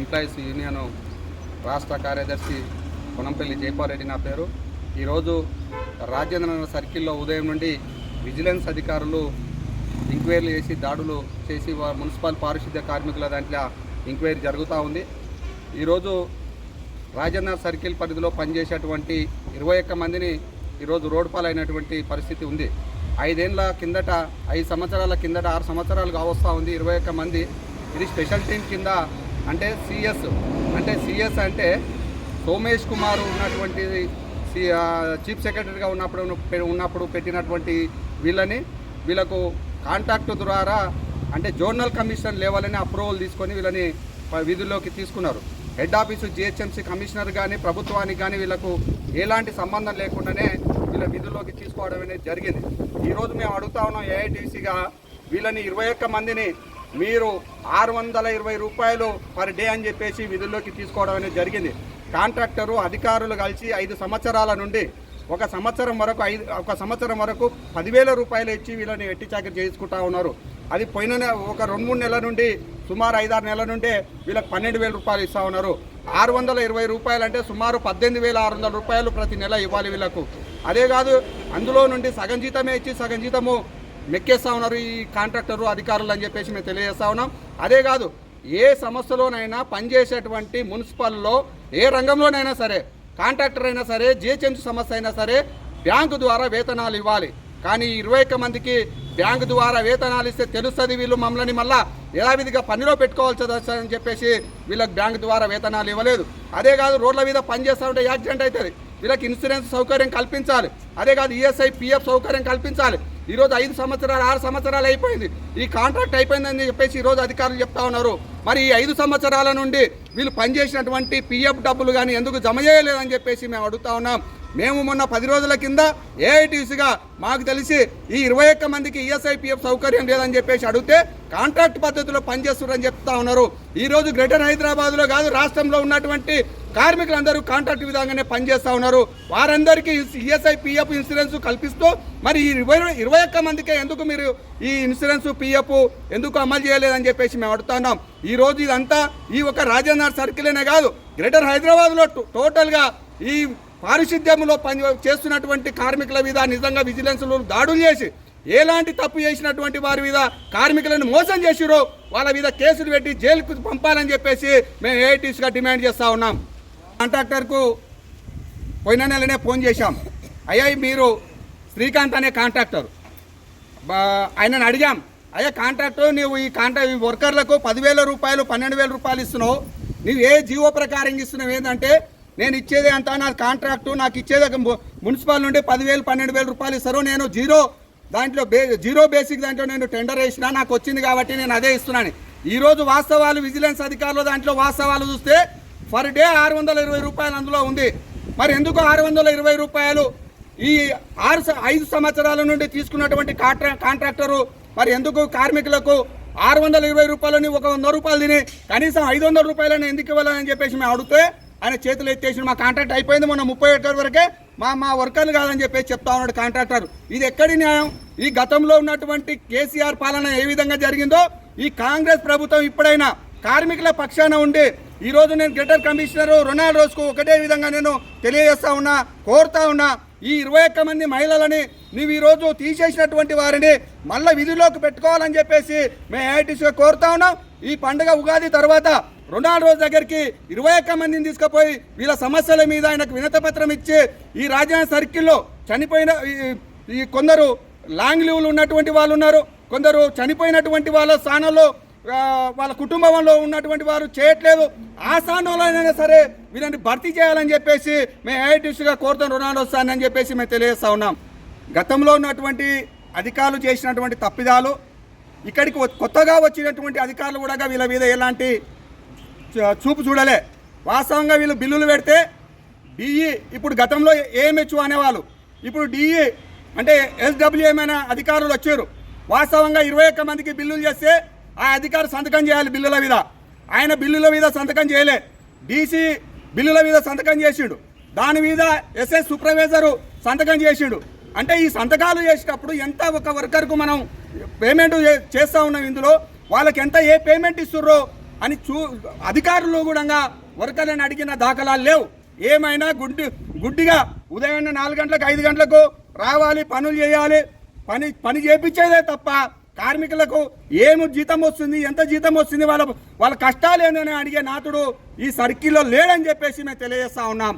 Employees union రాష్ట్ర కార్యదర్శి కొనంపల్లి జైపారెడ్డి నా పేరు. ఈరోజు రాజేంద్ర సర్కిల్లో ఉదయం నుండి విజిలెన్స్ అధికారులు ఎంక్వైరీలు చేసి దాడులు చేసి మున్సిపల్ పారిశుద్ధ్య కార్మికుల దాంట్లో ఎంక్వైరీ జరుగుతూ ఉంది. ఈరోజు రాజేంద్ర సర్కిల్ పరిధిలో పనిచేసేటువంటి ఇరవై ఒక్క మందిని ఈరోజు రోడ్డు పాలైనటువంటి పరిస్థితి ఉంది. ఐదేళ్ళ కిందట ఐదు సంవత్సరాల కిందట ఆరు సంవత్సరాలు కావస్తూ ఉంది. ఇరవై ఒక్క మంది ఇది స్పెషల్ టీం కింద అంటే సిఎస్ అంటే సిఎస్ అంటే సోమేష్ కుమార్ ఉన్నటువంటి చీఫ్ సెక్రటరీగా ఉన్నప్పుడు ఉన్నప్పుడు పెట్టినటువంటి వీళ్ళని వీళ్ళకు కాంటాక్ట్ ద్వారా అంటే జోనల్ కమిషన్ లెవెల్ని అప్రూవల్ తీసుకొని వీళ్ళని విధుల్లోకి తీసుకున్నారు. హెడ్ ఆఫీసు జిహెచ్ఎంసీ కమిషనర్ కానీ ప్రభుత్వానికి కానీ వీళ్ళకు ఎలాంటి సంబంధం లేకుండానే వీళ్ళ విధుల్లోకి తీసుకోవడం అనేది జరిగింది. ఈరోజు మేము అడుగుతా ఉన్నాం ఏఐటీసీగా వీళ్ళని ఇరవై ఒక్క మందిని మీరు ఆరు వందల ఇరవై రూపాయలు పర్ డే అని చెప్పేసి విధుల్లోకి తీసుకోవడం అనేది జరిగింది. కాంట్రాక్టరు అధికారులు కలిసి ఐదు సంవత్సరాల నుండి ఒక సంవత్సరం వరకు ఐదు ఒక సంవత్సరం వరకు పదివేల రూపాయలు ఇచ్చి వీళ్ళని ఎట్టి చాకరీ చేసుకుంటా ఉన్నారు. అది పోయిన ఒక రెండు మూడు నెలల నుండి సుమారు ఐదారు నెలల నుండి వీళ్ళకి పన్నెండు వేల రూపాయలు ఇస్తూ ఉన్నారు. ఆరు వందల ఇరవై రూపాయలు అంటే సుమారు పద్దెనిమిది వేల ఆరు వందల రూపాయలు ప్రతి నెల ఇవ్వాలి వీళ్ళకు. అదే కాదు అందులో నుండి సగం జీతమే ఇచ్చి సగం జీతము మెక్కేస్తా ఉన్నారు ఈ కాంట్రాక్టరు అధికారులు అని చెప్పేసి మేము తెలియజేస్తా ఉన్నాం. అదే కాదు ఏ సంస్థలోనైనా పనిచేసేటువంటి మున్సిపల్లో ఏ రంగంలోనైనా సరే కాంట్రాక్టర్ అయినా సరే జిహెచ్ఎంసీ సంస్థ అయినా సరే బ్యాంకు ద్వారా వేతనాలు ఇవ్వాలి. కానీ ఇరవై ఒక్క మందికి బ్యాంకు ద్వారా వేతనాలు ఇస్తే తెలుస్తుంది వీళ్ళు మమ్మల్ని మళ్ళా యథావిధిగా పనిలో పెట్టుకోవాల్సి అని చెప్పేసి వీళ్ళకి బ్యాంకు ద్వారా వేతనాలు ఇవ్వలేదు. అదే కాదు రోడ్ల మీద పనిచేస్తూ ఉంటే యాక్సిడెంట్ అవుతుంది. వీళ్ళకి ఇన్సూరెన్స్ సౌకర్యం కల్పించాలి. అదే కాదు ఈఎస్ఐ పిఎఫ్ సౌకర్యం కల్పించాలి. ఈరోజు ఐదు సంవత్సరాలు ఆరు సంవత్సరాలు అయిపోయింది. ఈ కాంట్రాక్ట్ అయిపోయిందని చెప్పేసి ఈరోజు అధికారులు చెప్తా ఉన్నారు. మరి ఈ ఐదు సంవత్సరాల నుండి వీళ్ళు పనిచేసినటువంటి పిఎఫ్ డబ్బులు కానీ ఎందుకు జమ చేయలేదని చెప్పేసి మేము అడుగుతా ఉన్నాం. మేము మొన్న పది రోజుల కింద ఏఐటీసీగా మాకు తెలిసి ఈ ఇరవై ఒక్క మందికి ఈఎస్ఐపిఎఫ్ సౌకర్యం లేదని చెప్పేసి అడిగితే కాంట్రాక్ట్ పద్ధతిలో పనిచేస్తున్నారని చెప్తా ఉన్నారు. ఈ రోజు గ్రేటర్ హైదరాబాద్లో కాదు రాష్ట్రంలో ఉన్నటువంటి కార్మికులందరూ కాంట్రాక్ట్ విధంగానే పనిచేస్తూ ఉన్నారు. వారందరికీ ఈఎస్ఐ పిఎఫ్ ఇన్సూరెన్స్ కల్పిస్తూ మరి ఈ ఇరవై ఇరవై ఒక్క మందికే ఎందుకు మీరు ఈ ఇన్సూరెన్స్ పిఎఫ్ ఎందుకు అమలు చేయలేదని చెప్పేసి మేము అడుగుతున్నాం ఈ రోజు ఇదంతా ఈ ఒక రాజేంద్ర సర్కిలేనే కాదు గ్రేటర్ హైదరాబాద్లో టోటల్గా ఈ పారిశుద్ధ్యంలో పని చేస్తున్నటువంటి కార్మికుల మీద నిజంగా విజిలెన్స్లు దాడులు చేసి ఎలాంటి తప్పు చేసినటువంటి వారి మీద కార్మికులను మోసం చేసిరో వాళ్ళ మీద కేసులు పెట్టి జైలుకు పంపాలని చెప్పేసి మేము ఏఐటీస్గా డిమాండ్ చేస్తూ ఉన్నాం. కాంట్రాక్టర్కు పోయిన నెలనే ఫోన్ చేశాం. అయ్యా మీరు శ్రీకాంత్ అనే కాంట్రాక్టర్. ఆయనను అడిగాం. అయ్యా కాంట్రాక్టర్ నువ్వు ఈ కాంట్రాక్ట్ ఈ వర్కర్లకు పదివేల రూపాయలు పన్నెండు వేల రూపాయలు ఇస్తున్నావు. నువ్వు ఏ జీవో ప్రకారం ఇస్తున్నావు? ఏంటంటే నేను ఇచ్చేది అంత నా కాంట్రాక్టు నాకు ఇచ్చేది ఒక మున్సిపల్ నుండి పదివేలు పన్నెండు వేల రూపాయలు ఇస్తారు. నేను జీరో దాంట్లో బే జీరో బేసిక్ దాంట్లో నేను టెండర్ వేసినా నాకు వచ్చింది కాబట్టి నేను అదే ఇస్తున్నాను. ఈరోజు వాస్తవాలు విజిలెన్స్ అధికారులు దాంట్లో వాస్తవాలు చూస్తే పర్ డే ఆరు వందల ఇరవై రూపాయలు అందులో ఉంది. మరి ఎందుకు ఆరు వందల ఇరవై రూపాయలు? ఈ ఆరు ఐదు సంవత్సరాల నుండి తీసుకున్నటువంటి కాంట్రా కాంట్రాక్టరు మరి ఎందుకు కార్మికులకు ఆరు వందల ఇరవై రూపాయలని ఒక వంద రూపాయలు తిని కనీసం ఐదు వందల రూపాయలని ఎందుకు ఇవ్వాలని చెప్పేసి మేము అడిగితే ఆయన చేతులు ఎత్తేసి మా కాంట్రాక్ట్ అయిపోయింది మొన్న ముప్పై ఒకటి వరకే మా మా వర్కర్లు కాదని చెప్పేసి చెప్తా ఉన్నాడు కాంట్రాక్టర్. ఇది ఎక్కడి న్యాయం? ఈ గతంలో ఉన్నటువంటి కేసీఆర్ పాలన ఏ విధంగా జరిగిందో ఈ కాంగ్రెస్ ప్రభుత్వం ఇప్పుడైనా కార్మికుల పక్షాన ఉండి ఈరోజు నేను గ్రేటర్ కమిషనర్ రొనాల్డ్ రోజుకు ఒకటే విధంగా నేను తెలియజేస్తా ఉన్నా కోరుతా ఉన్నా ఈ ఇరవై ఒక్క మంది మహిళలని నీవు ఈరోజు తీసేసినటువంటి వారిని మళ్ళీ విధిలోకి పెట్టుకోవాలని చెప్పేసి మేము ఐటీసీగా కోరుతా ఉన్నాం. ఈ పండుగ ఉగాది తర్వాత రొనాల్డ్ రోజు దగ్గరికి ఇరవై ఒక్క మందిని తీసుకుపోయి వీళ్ళ సమస్యల మీద ఆయనకు వినతపత్రం ఇచ్చి ఈ రాజధాని సర్కిల్లో చనిపోయిన ఈ- ఈ కొందరు లాంగ్ లీవ్లు ఉన్నటువంటి వాళ్ళు ఉన్నారు. కొందరు చనిపోయినటువంటి వాళ్ళ స్థానంలో వాళ్ళ కుటుంబంలో ఉన్నటువంటి వారు చేయట్లేదు. ఆ సరే వీళ్ళని భర్తీ చేయాలని చెప్పేసి మేము ఐఐటీసీగా కోరుతాం రుణాలు వస్తానని చెప్పేసి మేము తెలియజేస్తా ఉన్నాం. గతంలో ఉన్నటువంటి అధికారులు చేసినటువంటి తప్పిదాలు ఇక్కడికి కొత్తగా వచ్చినటువంటి అధికారులు కూడా వీళ్ళ మీద ఎలాంటి చూపు చూడలే. వాస్తవంగా వీళ్ళు బిల్లులు పెడితే డిఈ ఇప్పుడు గతంలో ఏఎంహెచ్ఓ అనేవాళ్ళు. ఇప్పుడు డిఈ అంటే ఎస్డబ్ల్యూఎం అనే అధికారులు వచ్చారు. వాస్తవంగా ఇరవై ఒక్క మందికి బిల్లులు చేస్తే ఆ అధికారి సంతకం చేయాలి బిల్లుల మీద. ఆయన బిల్లుల మీద సంతకం చేయలే. డీసీ బిల్లుల మీద సంతకం చేసిండు. దాని మీద ఎస్ఎస్ సూపర్వైజరు సంతకం చేసిండు. అంటే ఈ సంతకాలు చేసేటప్పుడు ఎంత ఒక వర్కర్కు మనం పేమెంట్ చేస్తూ చేస్తా ఉన్నాం ఇందులో? వాళ్ళకి ఎంత ఏ పేమెంట్ ఇస్తుర్రో అని చూ అధికారులు కూడా వర్కర్లను అడిగిన దాఖలాలు లేవు. ఏమైనా గుడ్డి గుడ్డిగా ఉదయం నాలుగు గంటలకు ఐదు గంటలకు రావాలి పనులు చేయాలి పని పని చేపించేదే తప్ప కార్మికులకు ఏమి జీతం వస్తుంది ఎంత జీతం వస్తుంది వాళ్ళ వాళ్ళ కష్టాలు ఏందని అడిగే నాతుడు ఈ సర్కిల్లో లేడని చెప్పేసి మేము తెలియజేస్తా ఉన్నాం.